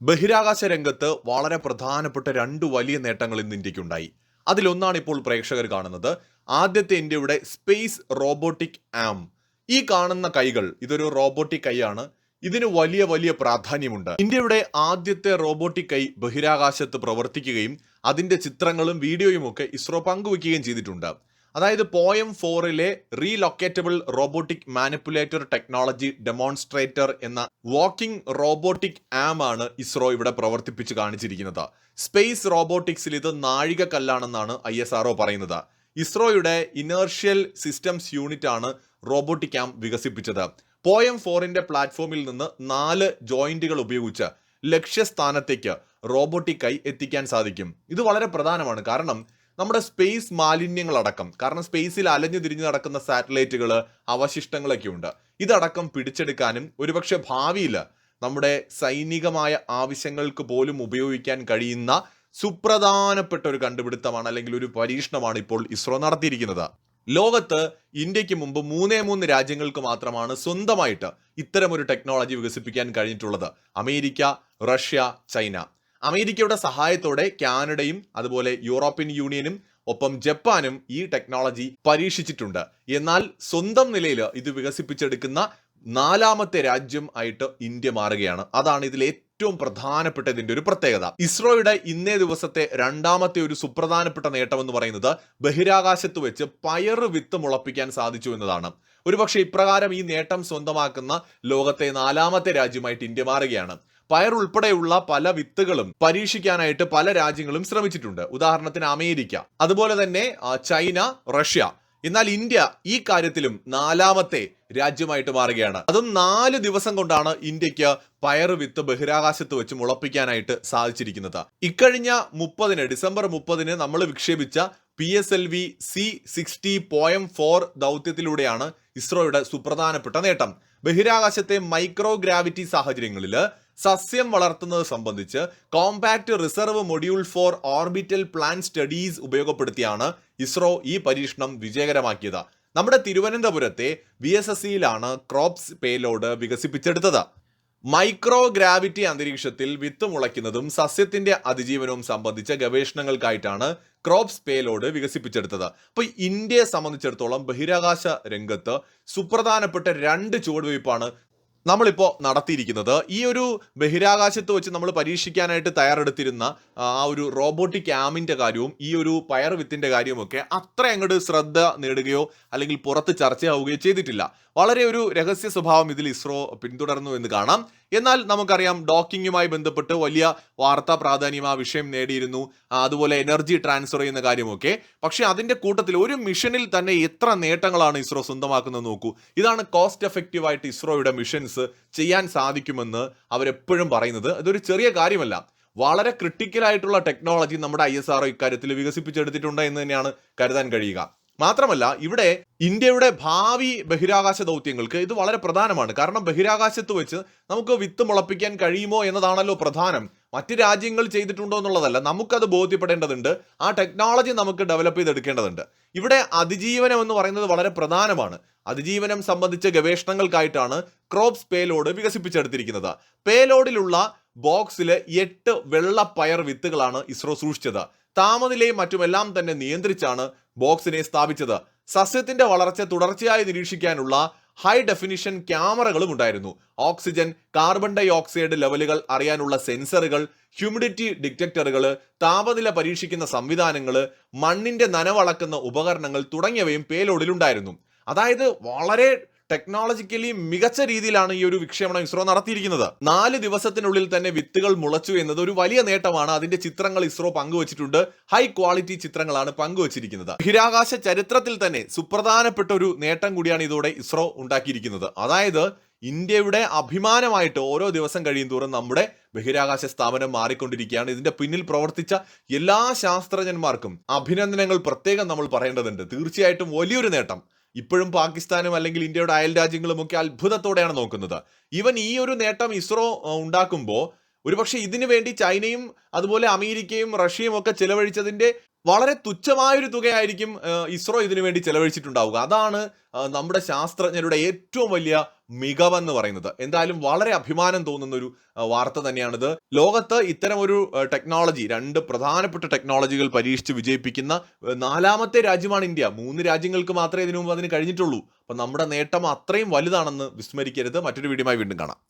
ബഹിരാകാശ രംഗത്ത് വളരെ പ്രധാനപ്പെട്ട രണ്ട് വലിയ നേട്ടങ്ങൾ ഇന്ന് ഇന്ത്യക്കുണ്ടായി അതിലൊന്നാണ് ഇപ്പോൾ പ്രേക്ഷകർ കാണുന്നത്. ആദ്യത്തെ ഇന്ത്യയുടെ സ്പേസ് റോബോട്ടിക് ആം ഈ കാണുന്ന കൈകൾ ഇതൊരു റോബോട്ടിക് കൈയാണ് ഇതിന് വലിയ വലിയ പ്രാധാന്യമുണ്ട്. ഇന്ത്യയുടെ ആദ്യത്തെ റോബോട്ടിക് കൈ ബഹിരാകാശത്ത് പ്രവർത്തിക്കുകയും അതിന്റെ ചിത്രങ്ങളും വീഡിയോയും ഒക്കെ ഇസ്രോ പങ്കുവയ്ക്കുകയും ചെയ്തിട്ടുണ്ട്. അതായത് POEM ഫോറിലെ relocatable robotic manipulator technology demonstrator എന്ന വാക്കിംഗ് റോബോട്ടിക് ആം ആണ് ഇസ്രോ ഇവിടെ പ്രവർത്തിപ്പിച്ച് കാണിച്ചിരിക്കുന്നത്. സ്പേസ് റോബോട്ടിക്സിൽ ഇത് നാഴിക കല്ലാണെന്നാണ് ഐ എസ് ആർഒ പറയുന്നത്. ഇസ്രോയുടെ ഇനേർഷ്യൽ സിസ്റ്റംസ് യൂണിറ്റ് ആണ് റോബോട്ടിക് ആം വികസിപ്പിച്ചത്. പോയം ഫോറിന്റെ പ്ലാറ്റ്ഫോമിൽ നിന്ന് നാല് ജോയിന്റുകൾ ഉപയോഗിച്ച് ലക്ഷ്യസ്ഥാനത്തേക്ക് റോബോട്ടിക് റോബോട്ടിക്കായി എത്തിക്കാൻ സാധിക്കും. ഇത് വളരെ പ്രധാനമാണ്. കാരണം നമ്മുടെ സ്പേസ് മാലിന്യങ്ങളടക്കം കാരണം സ്പേസിൽ അലഞ്ഞു തിരിഞ്ഞു നടക്കുന്ന സാറ്റലൈറ്റുകൾ അവശിഷ്ടങ്ങളൊക്കെ ഉണ്ട് ഇതടക്കം പിടിച്ചെടുക്കാനും ഒരുപക്ഷെ ഭാവിയിൽ നമ്മുടെ സൈനികമായ ആവശ്യങ്ങൾക്ക് പോലും ഉപയോഗിക്കാൻ കഴിയുന്ന സുപ്രധാനപ്പെട്ട ഒരു കണ്ടുപിടുത്തമാണ് അല്ലെങ്കിൽ ഒരു പരീക്ഷണമാണ് ഇപ്പോൾ ഇസ്രോ നടത്തിയിരിക്കുന്നത്. ലോകത്ത് ഇന്ത്യയ്ക്ക് മുമ്പ് മൂന്നേ മൂന്ന് രാജ്യങ്ങൾക്ക് മാത്രമാണ് സ്വന്തമായിട്ട് ഇത്തരമൊരു ടെക്നോളജി വികസിപ്പിക്കാൻ കഴിഞ്ഞിട്ടുള്ളത്. America Russia China. അമേരിക്കയുടെ സഹായത്തോടെ കാനഡയും അതുപോലെ യൂറോപ്യൻ യൂണിയനും ഒപ്പം ജപ്പാനും ഈ ടെക്നോളജി പരീക്ഷിച്ചിട്ടുണ്ട്. എന്നാൽ സ്വന്തം നിലയിൽ ഇത് വികസിപ്പിച്ചെടുക്കുന്ന നാലാമത്തെ രാജ്യം ആയിട്ട് ഇന്ത്യ മാറുകയാണ്. അതാണ് ഇതിൽ ഏറ്റവും പ്രധാനപ്പെട്ടതിന്റെ ഒരു പ്രത്യേകത. ഇസ്രോയുടെ ഇന്നേ ദിവസത്തെ രണ്ടാമത്തെ ഒരു സുപ്രധാനപ്പെട്ട നേട്ടം എന്ന് പറയുന്നത് ബഹിരാകാശത്ത് വെച്ച് പയറ് വിത്ത് മുളപ്പിക്കാൻ സാധിച്ചു എന്നതാണ്. ഒരുപക്ഷെ ഇപ്രകാരം ഈ നേട്ടം സ്വന്തമാക്കുന്ന ലോകത്തെ നാലാമത്തെ രാജ്യമായിട്ട് ഇന്ത്യ മാറുകയാണ്. പയർ ഉൾപ്പെടെയുള്ള പല വിത്തുകളും പരീക്ഷിക്കാനായിട്ട് പല രാജ്യങ്ങളും ശ്രമിച്ചിട്ടുണ്ട്. ഉദാഹരണത്തിന് അമേരിക്ക. അതുപോലെ തന്നെ ചൈന റഷ്യ. എന്നാൽ ഇന്ത്യ ഈ കാര്യത്തിലും നാലാമത്തെ രാജ്യമായിട്ട് മാറുകയാണ്. അതും നാല് ദിവസം കൊണ്ടാണ് ഇന്ത്യയ്ക്ക് പയറ് വിത്ത് ബഹിരാകാശത്ത് വെച്ച് മുളപ്പിക്കാനായിട്ട് സാധിച്ചിരിക്കുന്നത്. ഇക്കഴിഞ്ഞ മുപ്പതിന് ഡിസംബർ മുപ്പതിന് നമ്മൾ വിക്ഷേപിച്ച P S L V C sixty POEM four ദൗത്യത്തിലൂടെയാണ് ഇസ്രോയുടെ സുപ്രധാനപ്പെട്ട നേട്ടം. ബഹിരാകാശത്തെ മൈക്രോ ഗ്രാവിറ്റി സാഹചര്യങ്ങളിൽ സസ്യം വളർത്തുന്നത് സംബന്ധിച്ച് compact reserve module for orbital plan studies ഉപയോഗപ്പെടുത്തിയാണ് ISRO ഈ പരീക്ഷണം വിജയകരമാക്കിയത്. നമ്മുടെ തിരുവനന്തപുരത്തെ വി എസ് എസ് സിയിലാണ് ക്രോപ്സ് പേലോഡ് വികസിപ്പിച്ചെടുത്തത്. മൈക്രോ ഗ്രാവിറ്റി അന്തരീക്ഷത്തിൽ വിത്ത് മുളയ്ക്കുന്നതും സസ്യത്തിന്റെ അതിജീവനവും സംബന്ധിച്ച ഗവേഷണങ്ങൾക്കായിട്ടാണ് ക്രോപ്സ് പേലോഡ് വികസിപ്പിച്ചെടുത്തത്. അപ്പൊ ഇന്ത്യയെ സംബന്ധിച്ചിടത്തോളം ബഹിരാകാശ രംഗത്ത് സുപ്രധാനപ്പെട്ട രണ്ട് ചുവടുവയ്പ്പാണ് നമ്മളിപ്പോൾ നടത്തിയിരിക്കുന്നത് ഈ ഒരു ബഹിരാകാശത്ത് വെച്ച് നമ്മൾ പരീക്ഷിക്കാനായിട്ട് തയ്യാറെടുത്തിരുന്ന ആ ഒരു റോബോട്ടിക് ആമിന്റെ കാര്യവും ഈ ഒരു പയർ വിത്തിന്റെ കാര്യവുമൊക്കെ അത്ര അങ്ങോട്ട് ശ്രദ്ധ നേടുകയോ അല്ലെങ്കിൽ പുറത്ത് ചർച്ചയാവുകയോ ചെയ്തിട്ടില്ല. വളരെ ഒരു രഹസ്യ സ്വഭാവം ഇതിൽ ഇസ്രോ പിന്തുടർന്നു എന്ന് കാണാം. എന്നാൽ നമുക്കറിയാം ഡോക്കിങ്ങുമായി ബന്ധപ്പെട്ട് വലിയ വാർത്താ പ്രാധാന്യം ആ വിഷയം നേടിയിരുന്നു. അതുപോലെ എനർജി ട്രാൻസ്ഫർ ചെയ്യുന്ന കാര്യമൊക്കെ. പക്ഷേ അതിന്റെ കൂട്ടത്തിൽ ഒരു മിഷനിൽ തന്നെ എത്ര നേട്ടങ്ങളാണ് ഇസ്രോ സ്വന്തമാക്കുന്നത് നോക്കൂ. ഇതാണ് കോസ്റ്റ് എഫക്റ്റീവ് ആയിട്ട് ഇസ്രോയുടെ മിഷൻസ് ചെയ്യാൻ സാധിക്കുമെന്ന് അവരെപ്പോഴും പറയുന്നത്. അതൊരു ചെറിയ കാര്യമല്ല. വളരെ ക്രിട്ടിക്കൽ ആയിട്ടുള്ള ടെക്നോളജി നമ്മുടെ ഐ എസ് ആർ ഇക്കാര്യത്തിൽ വികസിപ്പിച്ചെടുത്തിട്ടുണ്ട് എന്ന് തന്നെയാണ് കരുതാൻ കഴിയുക. മാത്രമല്ല ഇവിടെ ഇന്ത്യയുടെ ഭാവി ബഹിരാകാശ ദൗത്യങ്ങൾക്ക് ഇത് വളരെ പ്രധാനമാണ്. കാരണം ബഹിരാകാശത്ത് വെച്ച് നമുക്ക് വിത്ത് മുളപ്പിക്കാൻ കഴിയുമോ എന്നതാണല്ലോ പ്രധാനം. മറ്റ് രാജ്യങ്ങൾ ചെയ്തിട്ടുണ്ടോ എന്നുള്ളതല്ല നമുക്കത് ബോധ്യപ്പെടേണ്ടതുണ്ട്. ആ ടെക്നോളജി നമുക്ക് ഡെവലപ്പ് ചെയ്തെടുക്കേണ്ടതുണ്ട്. ഇവിടെ അതിജീവനം എന്ന് പറയുന്നത് വളരെ പ്രധാനമാണ്. അതിജീവനം സംബന്ധിച്ച ഗവേഷണങ്ങൾക്കായിട്ടാണ് ക്രോപ്സ് പേലോഡ് വികസിപ്പിച്ചെടുത്തിരിക്കുന്നത്. പേലോഡിലുള്ള ബോക്സിലെ എട്ട് വെള്ള പയർ വിത്തുകളാണ് ഇസ്രോ സൂക്ഷിച്ചത്. താപനിലയും മറ്റുമെല്ലാം തന്നെ നിയന്ത്രിച്ചാണ് ബോക്സിനെ സ്ഥാപിച്ചത്. സസ്യത്തിന്റെ വളർച്ച തുടർച്ചയായി നിരീക്ഷിക്കാനുള്ള ഹൈ ഡെഫിനിഷൻ ക്യാമറകളും ഉണ്ടായിരുന്നു. ഓക്സിജൻ കാർബൺ ഡൈ ഓക്സൈഡ് ലെവലുകൾ അറിയാനുള്ള സെൻസറുകൾ ഹ്യൂമിഡിറ്റി ഡിറ്റക്ടറുകൾ താപനില പരീക്ഷിക്കുന്ന സംവിധാനങ്ങൾ മണ്ണിന്റെ നനവളക്കുന്ന ഉപകരണങ്ങൾ തുടങ്ങിയവയും പേലോഡിലുണ്ടായിരുന്നു അതായത് വളരെ ടെക്നോളജിക്കലി മികച്ച രീതിയിലാണ് ഈ ഒരു വിക്ഷേപണം ഇസ്രോ നടത്തിയിരിക്കുന്നത്. നാല് ദിവസത്തിനുള്ളിൽ തന്നെ വിത്തുകൾ മുളച്ചു എന്നത് ഒരു വലിയ നേട്ടമാണ്. അതിന്റെ ചിത്രങ്ങൾ ഇസ്രോ പങ്കുവച്ചിട്ടുണ്ട്. ഹൈ ക്വാളിറ്റി ചിത്രങ്ങളാണ് പങ്കുവച്ചിരിക്കുന്നത്. ബഹിരാകാശ ചരിത്രത്തിൽ തന്നെ സുപ്രധാനപ്പെട്ട ഒരു നേട്ടം കൂടിയാണ് ഇതോടെ ഇസ്രോ ഉണ്ടാക്കിയിരിക്കുന്നത്. അതായത് ഇന്ത്യയുടെ അഭിമാനമായിട്ട് ഓരോ ദിവസം കഴിയും തോറും നമ്മുടെ ബഹിരാകാശ സ്ഥാപനം മാറിക്കൊണ്ടിരിക്കുകയാണ്. ഇതിന്റെ പിന്നിൽ പ്രവർത്തിച്ച എല്ലാ ശാസ്ത്രജ്ഞന്മാർക്കും അഭിനന്ദനങ്ങൾ പ്രത്യേകം നമ്മൾ പറയേണ്ടതുണ്ട്. തീർച്ചയായിട്ടും വലിയൊരു നേട്ടം. ഇപ്പോഴും പാകിസ്ഥാനും അല്ലെങ്കിൽ ഇന്ത്യയുടെ അയൽ രാജ്യങ്ങളും ഒക്കെ അത്ഭുതത്തോടെയാണ് നോക്കുന്നത്. ഈവൻ ഈ ഒരു നേട്ടം ഇസ്രോ ഉണ്ടാക്കുമ്പോൾ ഒരുപക്ഷെ ഇതിനു വേണ്ടി ചൈനയും അതുപോലെ അമേരിക്കയും റഷ്യയും ഒക്കെ ചെലവഴിച്ചതിന്റെ വളരെ തുച്ഛമായൊരു തുകയായിരിക്കും ഇസ്രോ ഇതിനു വേണ്ടി ചെലവഴിച്ചിട്ടുണ്ടാവുക. അതാണ് നമ്മുടെ ശാസ്ത്രജ്ഞരുടെ ഏറ്റവും വലിയ മികവെന്ന് പറയുന്നത്. എന്തായാലും വളരെ അഭിമാനം തോന്നുന്ന ഒരു വാർത്ത തന്നെയാണിത്. ലോകത്ത് ഇത്തരം ഒരു ടെക്നോളജി രണ്ട് പ്രധാനപ്പെട്ട ടെക്നോളജികൾ പരീക്ഷിച്ച് വിജയിപ്പിക്കുന്ന നാലാമത്തെ രാജ്യമാണ് ഇന്ത്യ. മൂന്ന് രാജ്യങ്ങൾക്ക് മാത്രമേ ഇതിനു മുമ്പ് അതിന് കഴിഞ്ഞിട്ടുള്ളൂ. അപ്പം നമ്മുടെ നേട്ടം അത്രയും വലുതാണെന്ന് വിസ്മരിക്കരുത്. മറ്റൊരു വീഡിയോയുമായി വീണ്ടും കാണാം.